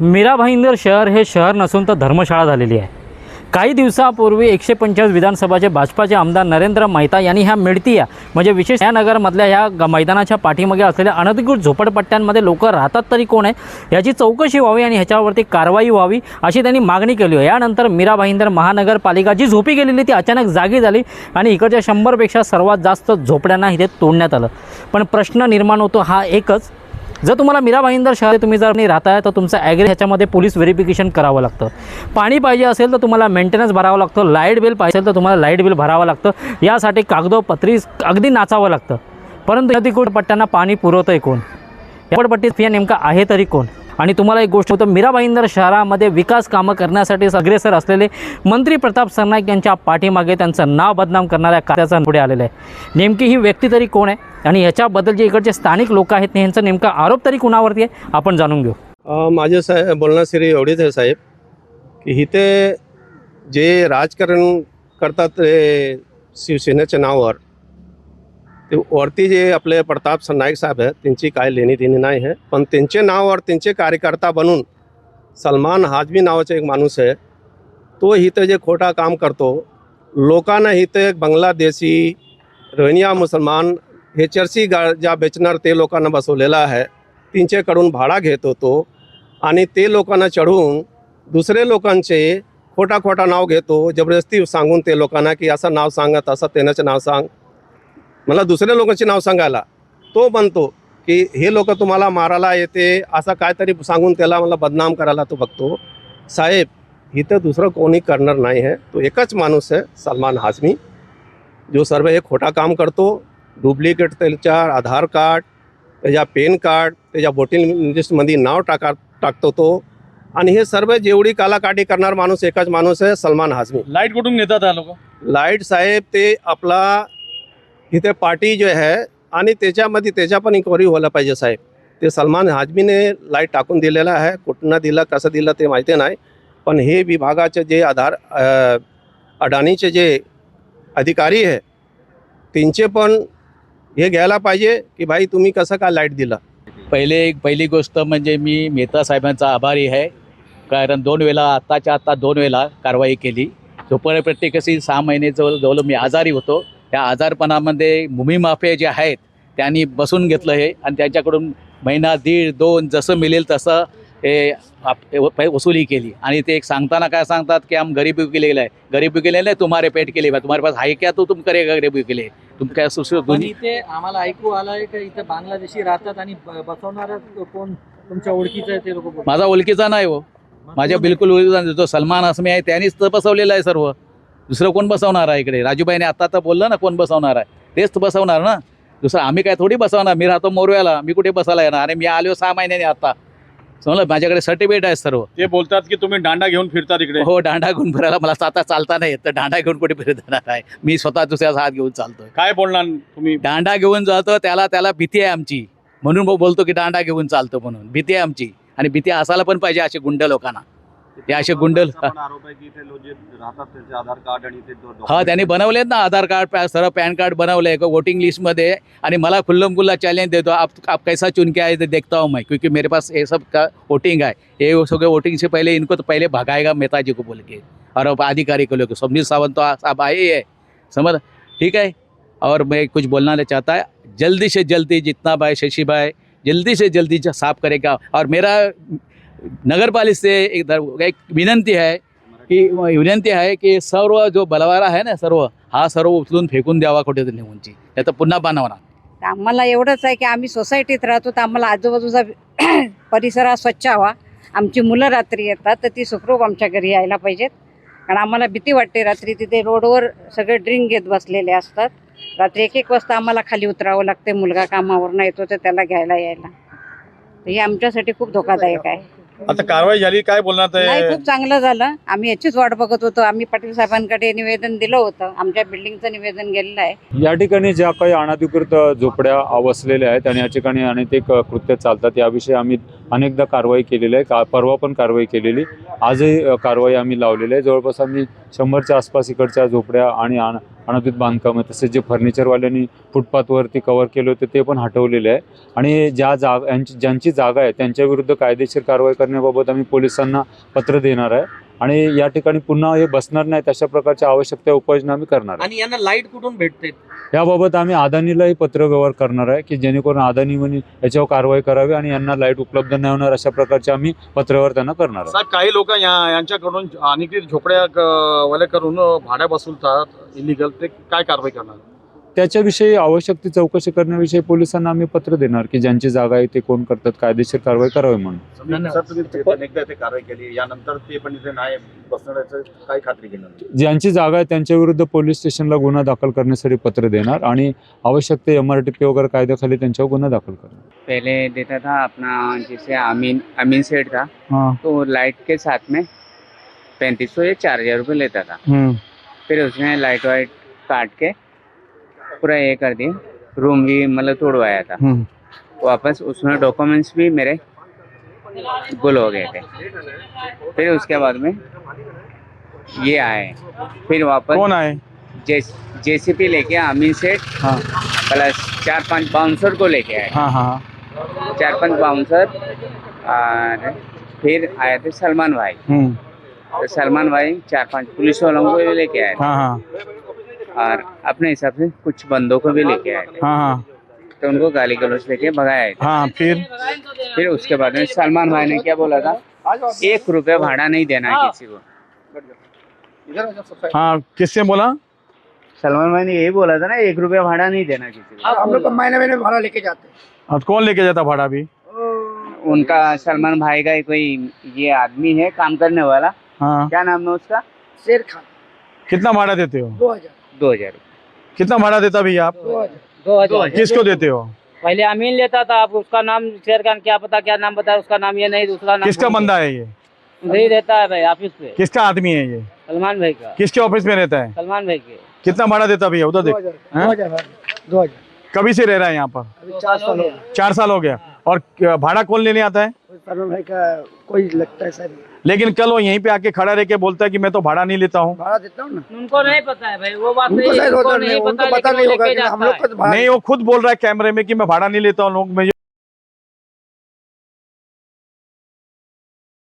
मीरा भाईंदर शहर हे शहर नसून तर धर्मशाळा झालेली आहे. काही दिवसापूर्वी एकशे पंचाळीस विधानसभाचे भाजपाचे आमदार नरेंद्र मेहता यांनी ह्या मिळतीया म्हणजे विशेष या नगरमधल्या ह्या ग- मैदानाच्या पाठीमागे असलेल्या अनधिकृत झोपडपट्ट्यांमध्ये लोक राहतात तरी कोण आहे याची चौकशी व्हावी आणि ह्याच्यावरती कारवाई व्हावी अशी त्यांनी मागणी केली आहे यानंतर मीरा भाईंदर महानगरपालिका जी झोपी गेलेली ती अचानक जागी झाली आणि इकडच्या शंभरपेक्षा सर्वात जास्त झोपड्यांना इथे तोडण्यात आलं. पण प्रश्न निर्माण होतो हा एकच जर तुम्हाला मीरा भाईंदर शहर तुम्ही जर नाही राहताय तर तुमचं ॲग्री ह्याच्यामध्ये पोलीस व्हेरिफिकेशन करावं लागतं. पाणी पाहिजे असेल तर तुम्हाला मेंटेनन्स भरावं लागतं लाइट बिल पाहिजे असेल तर तुम्हाला लाइट बिल भरावं लागतं. यासाठी कागदोपत्री अगदी नाचावं लागतं. परंतु अधिकृत पट्ट्यांना पाणी पुरवतं आहे कोण? या पट्टी फिया नेमका आहे तरी कोण? आणि तुम्हाला एक गोष्ट होतं मीरा भाईंदर शहरामध्ये विकास कामं करण्यासाठी अग्रेसर असलेले मंत्री प्रताप सरनाईक यांच्या पाठीमागे त्यांचं नाव बदनाम करणाऱ्या कार्याचा पुढे आलेलं आहे. नेमकी ही व्यक्ती तरी कोण आहे? आणि ह्याच्याबद्दल जे इकडचे स्थानिक लोक आहेत यांचा नेमका आरोप तरी कुणावरती आहे? आपण जाणून घेऊ. माझे साहेब बोलणं श्री एवढीच आहे साहेब की इथे जे राजकारण करतात ते शिवसेनेच्या नावावर ते वरती जे आपले प्रताप नाईक साहेब आहेत त्यांची काय लेणी देणी नाही आहे. पण त्यांचे नावावर त्यांचे कार्यकर्ता बनून सलमान हाजमी नावाचा एक माणूस आहे. तो इथं जे खोटा काम करतो लोकांना इथं एक बांगलादेशी रोहिंग्या मुसलमान हे चर्ची गा ज्या बेचणार ते लोकांना बसवलेला आहे. त्यांच्याकडून भाडा घेत होतो आणि ते लोकांना चढून दुसरे लोकांचे खोटा खोटा नाव घेतो जबरदस्ती सांगून ते लोकांना की असं नाव सांगत असं त्याचं नाव सांग. मला दुसऱ्या लोकांचे नाव सांगायला. तो म्हणतो की हे लोक तुम्हाला मारायला येते असं काहीतरी सांगून त्याला मला बदनाम करायला तो बघतो. साहेब इथं दुसरं कोणी करणार नाही आहे. तो एकच माणूस आहे सलमान हाजमी जो सर्व हे खोटा काम करतो. डुप्लिकेट त्याच्या आधार कार्ड त्याच्या पेन कार्ड त्याच्या वोटिंग लिस्टमध्ये नाव टाका टाकतो तो. आणि हे सर्व जेवढी कालाकाटी करणार माणूस एकच माणूस आहे सलमान हाजमी लाइट कुठून घेतात हा लोक? लाइट साहेब ते आपला इथे पार्टी जे आहे आणि त्याच्यामध्ये त्याच्या पण इन्क्वायरी व्हायला पाहिजे साहेब. ते सलमान हाजमीने लाइट टाकून दिलेलं आहे. कुठनं दिलं कसं दिलं ते माहिती नाही. पण हे विभागाचे जे आधार अडाणीचे जे अधिकारी आहे त्यांचे पण हे घ्यायला पाहिजे की भाई तुम्ही कसं काय लाइट दिलं? पहिले एक पहिली गोष्ट म्हणजे मी मेहता साहेबांचा आभारी आहे. कारण दोन वेळा आत्ताच्या आत्ता दोन वेळा कारवाई केली. जोपर्यंत प्रत्येकाशी सहा महिने जवळ जवळ मी आजारी होतो त्या आजारपणामध्ये भूमी माफिया जे आहेत त्यांनी बसून घेतलं हे आणि त्यांच्याकडून महिना दीड दोन जसं मिळेल तसं हे वसुली केली. आणि ते एक सांगताना काय सांगतात की आम गरीबी के लिए है गरीबी के लिए नाही तुम्हारे पेट के लिए है. तुम्हारे पास आहे क्या? तो तुम करेगा गरीबी के लिए तुम काय इथे आम्हाला ऐकू आलंय की इथे बांगलादेशी राहतात आणि ब- बसवणारा कोण? तुमच्या ओळखीचं आहे ते लोक माझा ओळखीचा नाही हो. माझ्या बिलकुल ओळखीचा. जो सलमान असमी आहे त्यांनीच तर बसवलेलं आहे सर्व. दुसरं कोण बसवणार आहे इकडे? राजूबाईने आता तर बोललं ना कोण बसवणार आहे? तेच बसवणार ना? दुसरं आम्ही काय थोडी बसवणार? मी राहतो मोरव्याला मी कुठे बसायला येणार? आणि मी आलो सहा महिन्याने आता. समजलं? माझ्याकडे सर्टिफिकेट आहे सर्व. ते बोलतात की तुम्ही दांडा घेऊन फिरता तिकडे हो दांडा घेऊन फिरायला मला आता चालता नाही तर दांडा घेऊन कुठे फिरत जाणार आहे? मी स्वतः दुसऱ्याचा हात घेऊन चालतोय. काय बोलणार तुम्ही? दांडा घेऊन जातो त्याला त्याला भीती आहे आमची. म्हणून बोलतो की दांडा घेऊन चालतो म्हणून. भीती आहे आमची. आणि भीती असायला पण पाहिजे असे गुंड लोकांना. ते असे गुंड आरोप आहे की इथे लोक जे राहतात त्यांचे आधार कार्ड आणि ते दो- हा त्यांनी बनवलेत ना आधार कार्ड सर्व पॅन कार्ड बनवले वोटिंग लिस्टमध्ये आणि मला खुल्लम खुल्ला चॅलेंज देतो आप आप कैसा चुन के आए देखता हूँ मैं क्योंकि मेरे पास ये सब का वोटिंग है ये सगळे वोटिंग से पहले इनको तो पहले भगाएगा नेताजी को बोल के और अब अधिकारी को। लेकर समीर सावंत तो आ- साहब आए ही है समझ? ठीक है? और मैं कुछ बोलना चाहता। है जल्दी से जल्दी जितना भाई शशि भाई जल्दी से जल्दी साफ करेगा। और मेरा नगर से एक दर- एक विनंती आहे की विनंती आहे की सर्व जो बलवारा आहे ना सर्व हा सर्व उचलून फेकून द्यावा कुठेतरी नेऊनची. नाही पुन्हा बनवणार तर आम्हाला एवढंच आहे की आम्ही सोसायटीत राहतो तर आम्हाला आजूबाजूचा परिसर हा स्वच्छ हवा. आमची मुलं रात्री येतात तर ती सुखरूप आमच्या घरी यायला पाहिजेत. कारण आम्हाला भीती वाटते रात्री तिथे रोडवर सगळे ड्रिंक घेत बसलेले असतात. रात्री एक एक वाजता आम्हाला खाली उतरावं लागते मुलगा कामावरनं येतो तर त्याला घ्यायला यायला. तर हे आमच्यासाठी खूप धोकादायक आहे. आता कारवाई झाली काय बोलणार नाही ते खूप चांगलं झालं. आम्ही याचीच वाट बघत होतो. आम्ही पाटील साहेबांकडे निवेदन दिलं होतं. आमच्या बिल्डिंगचं निवेदन गेलेलं आहे. या ठिकाणी ज्या काही अनधिकृत झोपड्या वसलेल्या आहेत आणि या ठिकाणी अनेक कृत्य चालतात याविषयी आम्ही अनेकदा कारवाई केलेली आहे. का परवा पण कारवाई केलेली. आजही अ, कारवाई आम्ही लावलेली आहे. जवळपास आम्ही शंभरच्या आसपास इकडच्या झोपड्या आणि अन अनधिकृत बांधकाम तसेच जे फर्निचरवाल्यांनी फुटपाथवरती कव्हर केले होते ते पण हटवलेले आहे. आणि ज्या जाग यांची ज्यांची जागा आहे त्यांच्याविरुद्ध कायदेशीर कारवाई करण्याबाबत आम्ही पोलिसांना पत्र देणार आहे. आणि या ठिकाणी पुन्हा हे बसणार नाहीत अशा प्रकारच्या आवश्यक त्या उपाययोजना आम्ही करणार आहे. आणि यांना लाइट कुठून भेटते? याबाबत आम्ही अदानीलाही पत्र व्यवहार करणार आहे की जेणेकरून अदानी म्हणे याच्यावर कारवाई करावी आणि यांना लाइट उपलब्ध नाही होणार अशा प्रकारचे आम्ही पत्रव्यवहार त्यांना करणार आहे. साहेब काही लोक यांच्याकडून अनेक झोपड्या क- वाले करून भाड्या बसवतात इलिगल ते काय कारवाई करणार? त्याच्याविषयी आवश्यक ती चौकशी करण्याविषयी पोलिसांना आम्ही पत्र देणार की ज्यांची जागा आहे ते कोण करतात कायदेशीर कारवाई करावी म्हणून. ज्यांची जागा आहे त्यांच्याविरुद्ध पोलीस स्टेशनला गुन्हा दाखल करण्यासाठी पत्र देणार आणि आवश्यक ते एम आर टी पी वगैरे कायद्याखाली त्यांच्यावर गुन्हा दाखल करणार. पहले देता था अपना जैसे अमीन अमीन सेठ था हाँ. तो लाइट के साथ में पैंतीस सौ या चार हजार रुपये लेता था। फिर उसने लाइट वाइट काट के पूरा ये कर दिया। रूम भी मतलब तोड़वाया था। वापस उसमें डॉक्यूमेंट्स भी मेरे गुल हो गए थे। फिर उसके बाद में ये आए। फिर वापस कोण आहे जे जेसीपी लेके अमीन सेठ हाँ। प्लस चार पाँच बाउंसर को लेके आए। हाँ हाँ। चार पाँच बाउंसर और फिर आए थे सलमान भाई। तो सलमान भाई चार पाँच पुलिस वालों को लेके आए। हाँ हाँ। और अपने हिसाब से कुछ बंदों को भी लेके आए। थे हाँ हाँ। तो उनको गाली गलौज लेके भगाए थे हाँ फिर? फिर उसके बाद में सलमान भाई ने क्या बोला था? एक रुपया भाड़ा नहीं देना है किसी को। हाँ किससे बोला? सलमान भाई ने यही बोला था ना एक रुपया भाड़ा नहीं देना किसी को। हम लोग महीने महीने भाड़ा लेके जाते अब कौन लेके जाता भाड़ा भी? उनका सलमान भाई का कोई ये आदमी है काम करने वाला। हाँ। क्या नाम है उसका? शेर खान। कितना भाड़ा देते हो? दो हज़ार। दो हज़ार। कितना भाड़ा देता भैया आप? दो हज़ार। किसको देते हो? पहले अमीन लेता था आप उसका नाम शेर खान क्या पता क्या नाम बताया उसका नाम ये नहीं दूसरा नाम किसका बंदा है ये? नहीं रहता है भाई ऑफ़िस पे। किसका आदमी है ये? सलमान भाई का। किसके ऑफ़िस में रहता है? सलमान भाई के। कितना भाड़ा देता भैया? उधर देख। हाँ? दो हज़ार हज़ार। कभी से रह रहा है यहाँ पर? हो चार साल हो गया। और भाड़ा कौन लेने आता है? सलमान भाई का कोई लगता है सर? लेकिन कल वो यहीं पे आके खड़ा रह के बोलता है कि मैं तो भाड़ा नहीं लेता हूँ। भाड़ा देता हूँ ना? उनको नहीं पता है भाई वो बात उनको नहीं पता उनको पता नहीं वो होगा हम लोग। को भाड़ा नहीं वो खुद बोल रहा है कैमरे में की मैं भाड़ा नहीं लेता हूँ लोग मैं